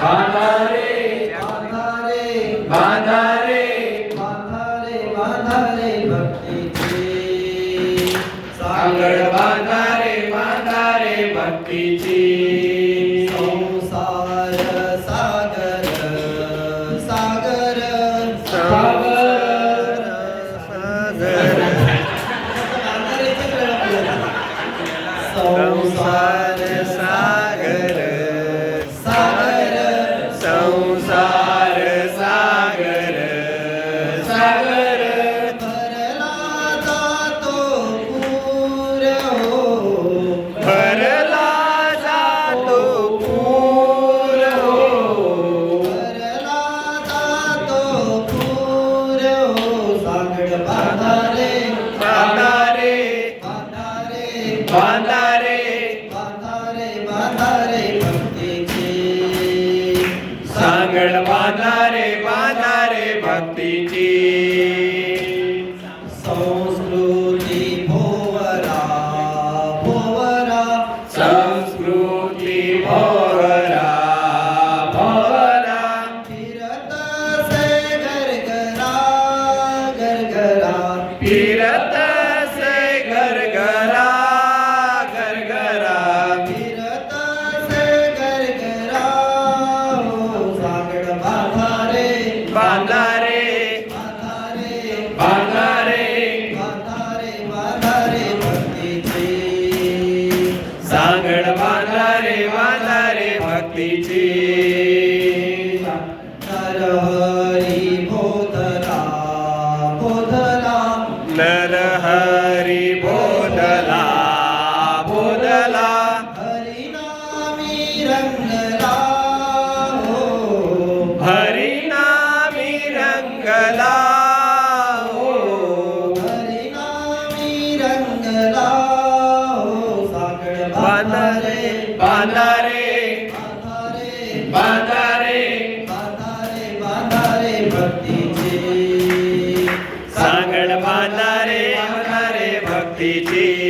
बांधा रे बांधा रे बांधा रे बांधा रे बांधा रे भक्तीची. मंगळ बांधा रे बांधा रे भक्तीची বাধারে বাধারে સાગડ વાલા રે વાલા રે ભક્તિ છે નર હરી બોધરા બોધરા નર હરી ङ्गीरङ्ग भक्तिजे। सङ्गल बाला रे भक्तिजी।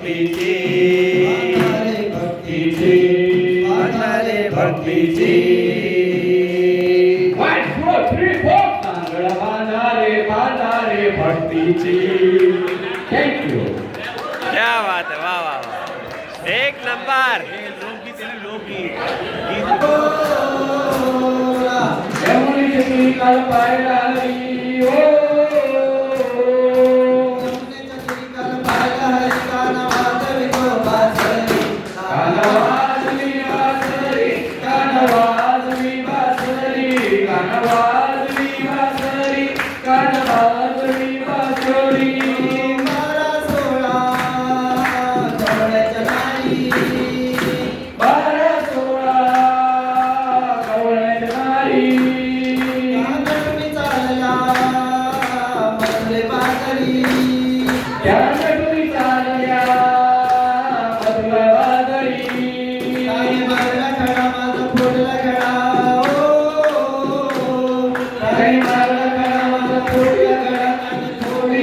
भक्तीची. भक्तीची. वाढणारे भक्तीची. तांदळ बांधारे बांधारे भक्तीची. थँक्यू क्या बात वा वा एक नंबर। लोकगीत लोकगीत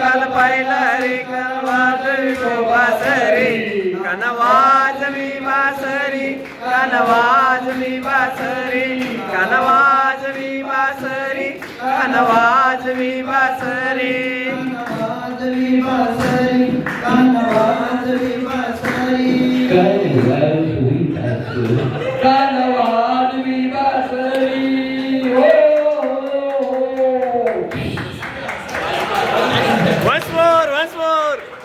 काल पाहिला रे कनवाजवी बासरी कनवाजवी बासरी कनवाजवी बासरी कनवाजवी बासरी कनवाजवी बासरी कनवाजवी बासरी कनवाजवी बासरी काय